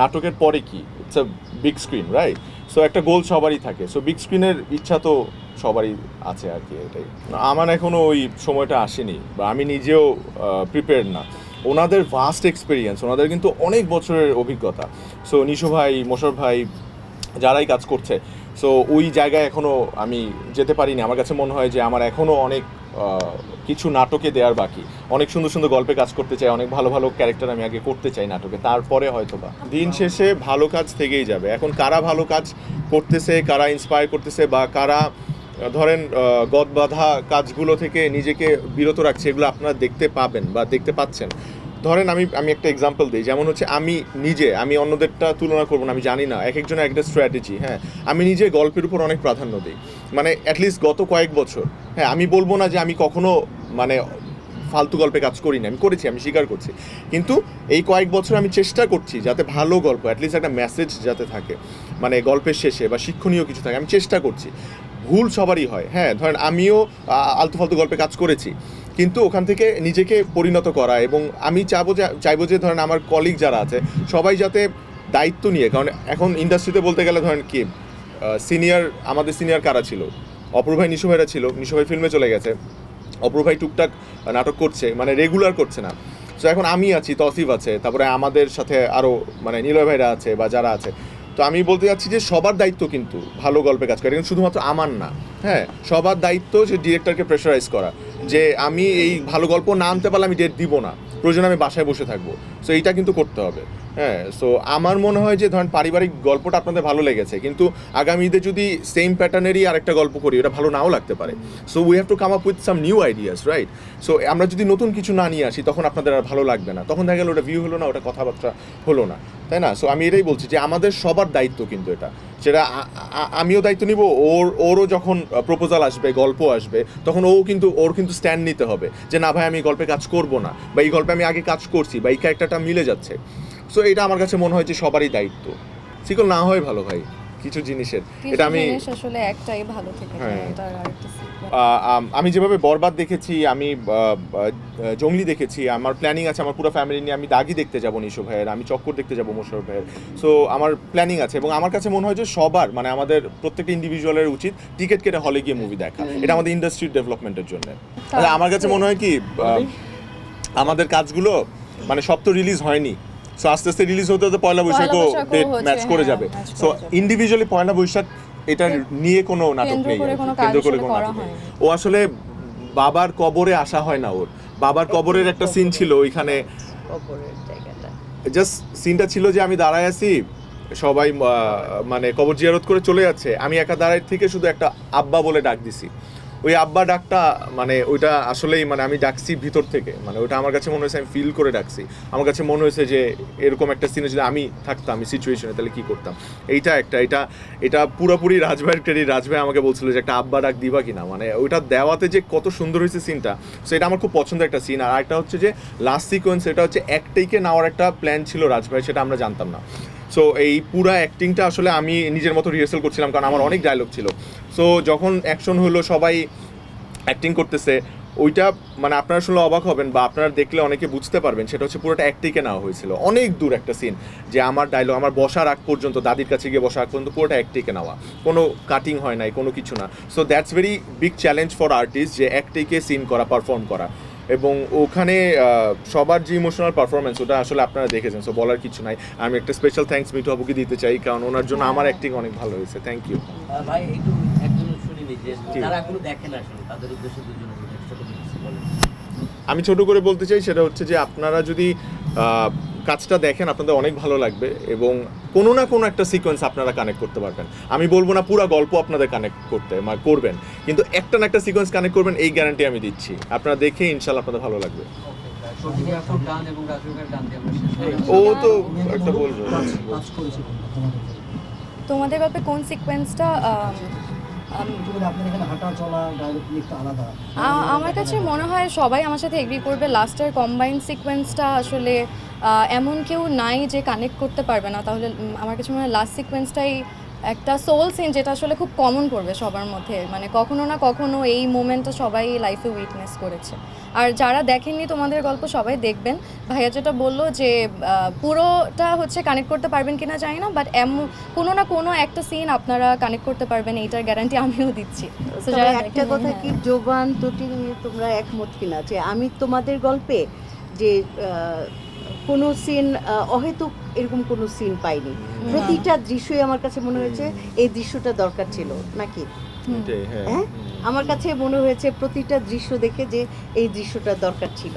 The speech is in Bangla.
নাটকের পরে কি? It's a big screen right so একটা গোল সবারই থাকে। সো বিগ স্ক্রিনের ইচ্ছা তো সবারই আছে আর কি এটাই। আমার এখনও ওই সময়টা আসেনি বা আমি নিজেও প্রিপেয়ার না। ওনাদের ভাস্ট এক্সপিরিয়েন্স ওনাদের কিন্তু অনেক বছরের অভিজ্ঞতা। সো নিশু ভাই মোশর ভাই, যারাই কাজ করছে। সো ওই জায়গায় এখনও আমি যেতে পারিনি। আমার কাছে মনে হয় যে আমার এখনও অনেক কিছু নাটকে দেওয়ার বাকি। অনেক সুন্দর সুন্দর গল্পে কাজ করতে চাই, অনেক ভালো ভালো ক্যারেক্টার আমি আগে করতে চাই নাটকে, তারপরে হয়তো বা দিন শেষে ভালো কাজ থেকেই যাবে। এখন কারা ভালো কাজ করতেছে, কারা ইন্সপায়ার করতেছে বা কারা, ধরেন গদ কাজগুলো থেকে নিজেকে বিরত রাখছে, এগুলো আপনারা দেখতে পাবেন বা দেখতে পাচ্ছেন। ধরেন আমি আমি একটা এক্সাম্পল দিই। যেমন হচ্ছে আমি নিজে, আমি অন্যদেরটা তুলনা করব না, আমি জানি না। এক একজনের একটা স্ট্র্যাটেজি হ্যাঁ? আমি নিজে গল্পের উপর অনেক প্রাধান্য দিই। মানে অ্যাটলিস্ট গত কয়েক বছর হ্যাঁ? আমি বলব না যে আমি কখনো মানে ফালতু গল্পে কাজ করি না। আমি করেছি, আমি স্বীকার করছি। কিন্তু এই কয়েক বছর আমি চেষ্টা করছি যাতে ভালো গল্প অ্যাটলিস্ট একটা মেসেজ যাতে থাকে মানে গল্পের শেষে বা শিক্ষণীয় কিছু থাকে, আমি চেষ্টা করছি। ভুল সবারই হয় হ্যাঁ? ধরেন আমিও আলতু ফালতু গল্পে কাজ করেছি। কিন্তু ওখান থেকে নিজেকে পরিণত করা এবং আমি চাবো যে, চাইব যে ধরেন আমার কলিগ যারা আছে, সবাই যাতে দায়িত্ব নিয়ে, কারণ এখন ইন্ডাস্ট্রিতে বলতে গেলে ধরেন কি সিনিয়র আমাদের সিনিয়র কারা ছিল? অপূর্ব ভাই, নিশু ভাইরা ছিল, নিশু ভাই ফিল্মে চলে গেছে অপূর্ব ভাই টুকটাক নাটক করছে মানে রেগুলার করছে না। সো এখন আমি আছি, তসিফ আছে, তারপরে আমাদের সাথে আরও মানে নিলয় ভাইরা আছে বা যারা আছে তো আমি বলতে চাচ্ছি যে সবার দায়িত্ব কিন্তু ভালো গল্পে কাজ করে, কিন্তু শুধুমাত্র আমার না। হ্যাঁ সবার দায়িত্ব যে ডিরেক্টরকে প্রেশারাইজ করা, যে আমি এই ভালো গল্প না আনতে পারলে আমি ডেট দিব না। প্রয়োজন আমি বাসায় বসে থাকব। সো এইটা কিন্তু করতে হবে। হ্যাঁ সো আমার মনে হয় যে, ধরেন পারিবারিক গল্পটা আপনাদের ভালো লেগেছে, কিন্তু আগামী ঈদে যদি সেম প্যাটার্নেরই আরেকটা গল্প করি ওটা ভালো নাও লাগতে পারে। So we have to come up with some new ideas right so আমরা যদি নতুন কিছু না নিয়ে আসি, তখন আপনাদের আর ভালো লাগবে না। তখন দেখা গেল ওটা ভিউ হলো না, ওটা কথাবার্তা হলো না। তাই না? সো আমি এটাই বলছি যে, আমাদের সবার দায়িত্ব কিন্তু এটা। সেটা আমিও দায়িত্ব নিব ওর ওরও যখন প্রপোজাল আসবে গল্প আসবে তখন ও কিন্তু ওর কিন্তু স্ট্যান্ড নিতে হবে যে না ভাই আমি গল্পে কাজ করব না বা এই গল্পে আমি আগে কাজ করছি বা এই ক্যারেক্টারটা মিলে যাচ্ছে। সো এটা আমার কাছে মনে হয় যে সবারই দায়িত্ব। সিকল না হয় ভালো ভাই কিছু জিনিসের। এটা আমি আসলে একটাই ভালো থেকে আম- যেভাবে বরবাদ দেখেছি আমি জঙ্গলি দেখেছি আমার প্ল্যানিং আছে আমার পুরো ফ্যামিলি নিয়ে আমি দাগি দেখতে যাব নিশো ভাইয়ের আমি চক্কর দেখতে যাব মোশর ভাইয়ের। সো আমার প্ল্যানিং আছে এবং আমার কাছে মনে হয় যে সবার মানে আমাদের প্রত্যেকটা ইন্ডিভিজুয়ালের উচিত টিকিট কেটে হলে গিয়ে মুভি দেখা। এটা আমাদের ইন্ডাস্ট্রির ডেভেলপমেন্টের জন্য। আচ্ছা, আমার কাছে মনে হয় কি আমাদের কাজগুলো মানে সব তো রিলিজ হয়নি। সো আস্তে আস্তে রিলিজ হতে হতে পয়লা বৈশাখও ডেট ম্যাচ করে যাবে। সো ইন্ডিভিজুয়ালি পয়লা বৈশাখ এটা নিয়ে কোনো নাটক নেই কেন্দ্র করে কোনো নাটক নেই। ও আসলে বাবার কবরে আসা হয় না ওর। বাবার কবরের একটা সিন ছিল ওইখানে। কবরের জায়গাটা। জাস্ট সিনটা ছিল যে আমি দাঁড়ায় আছি সবাই মানে কবর জিয়ারত করে চলে যাচ্ছে। আমি একা দাঁড়ায় থেকে শুধু একটা আব্বা বলে ডাক দিছি। ওই আব্বা ডাকটা মানে ওইটা আসলেই মানে আমি ডাকছি ভিতর থেকে। মানে ওটা আমার কাছে মনে হয়েছে আমি ফিল করে ডাকছি। আমার কাছে মনে হয়েছে যে এরকম একটা সিনে যদি আমি থাকতাম, এই সিচুয়েশনে তাহলে কি করতাম? এইটা একটা, এটা এটা পুরোপুরি রাজভাইয়ের ক্রেডিট রাজভাই আমাকে বলছিল যে একটা আব্বা ডাক দিবা কিনা। মানে ওইটা দেওয়াতে যে কত সুন্দর হয়েছে সিনটা সো এটা আমার খুব পছন্দের একটা সিন আর একটা হচ্ছে যে লাস্ট সিকোয়েন্স এটা হচ্ছে একটাইকে নেওয়ার একটা প্ল্যান ছিল রাজভাই, সেটা আমরা জানতাম না। সো এই পুরো অ্যাক্টিংটা আসলে আমি নিজের মতো রিহার্সাল করছিলাম কারণ আমার অনেক ডায়লগ ছিল। সো যখন অ্যাকশন হলো, সবাই অ্যাক্টিং করতেছে, ওইটা মানে আপনারা শুনলে অবাক হবেন বা আপনারা দেখলে অনেকে বুঝতে পারবেন, সেটা হচ্ছে পুরোটা অ্যাক্টিংয়ে নেওয়া হয়েছিল। অনেক দূর একটা সিন যে আমার ডায়লগ আমার বসার আগ পর্যন্ত, দাদির কাছে গিয়ে বসার আগ পর্যন্ত পুরোটা অ্যাক্টিংয়ে নেওয়া। কোনো কাটিং হয় নাই, কোনো কিছু না। So that's very big challenge for artist যে অ্যাক্টিংকে সিন করা পারফর্ম করা। এবং ওখানে সবার যে ইমোশনাল পারফরমেন্স ওটা আসলে আপনারা দেখেছেন সো বলার কিছু নাই। আমি একটা স্পেশাল থ্যাঙ্কস মিঠু আবুকে দিতে চাই কারণ ওনার জন্য আমার অ্যাক্টিং অনেক ভালো হয়েছে। থ্যাংক ইউ ভাই একটু একজন শুনিনি যে দেখেন আসলে তাদের উদ্দেশ্যে দুজন আমি ছোট করে বলতে চাই সেটা হচ্ছে যে আপনারা যদি কাজটা দেখেন, আপনাদের অনেক ভালো লাগবে এবং কোনো না কোনো একটা সিকোয়েন্স আপনারা কানেক্ট করতে পারবেন। আমি বলব না পুরো গল্প আপনাদের কানেক্ট করতে করবেন, কিন্তু একটা না একটা সিকোয়েন্স কানেক্ট করবেন, এই গ্যারান্টি আমি দিচ্ছি। আপনারা দেখে ইনশাল্লাহ আপনাদের ভালো লাগবে। ও তো একটা বলব। তোমাদের গল্পে কোন সিকোয়েন্সটা আমার কাছে মনে হয় সবাই আমার সাথে এগ্রি করবে লাস্টের কম্বাইন সিকোয়েন্সটা আসলে এমন কেউ নাই যে কানেক্ট করতে পারবে না। তাহলে আমার কাছে মনে হয় লাস্ট সিকোয়েন্সটাই একটা সোল সিন যেটা আসলে খুব কমন করবে সবার মধ্যে। মানে কখনো না কখনো এই মোমেন্টটা সবাই লাইফে উইটনেস করেছে। আর যারা দেখেননি তোমাদের গল্প সবাই দেখবেন। ভাইয়া যেটা বলল যে পুরোটা হচ্ছে কানেক্ট করতে পারবেন কিনা জানি না বাট এমন কোনো না কোনো একটা সিন আপনারা কানেক্ট করতে পারবেন এইটার গ্যারান্টি আমিও দিচ্ছি। একটা কথা হ্যাঁ। কি জোবান দুটি নিয়ে তোমরা একমত কিনা? যে আমি তোমাদের গল্পে যে কোনো সিন অহেতুক এরকম কোনো সিন পাইনি। প্রতিটা দৃশ্যই আমার কাছে মনে হয়েছে এই দৃশ্যটা দরকার ছিল নাকি? হ্যাঁ। হ্যাঁ? আমার কাছে মনে হয়েছে প্রতিটা দৃশ্য দেখে যে এই দৃশ্যটা দরকার ছিল।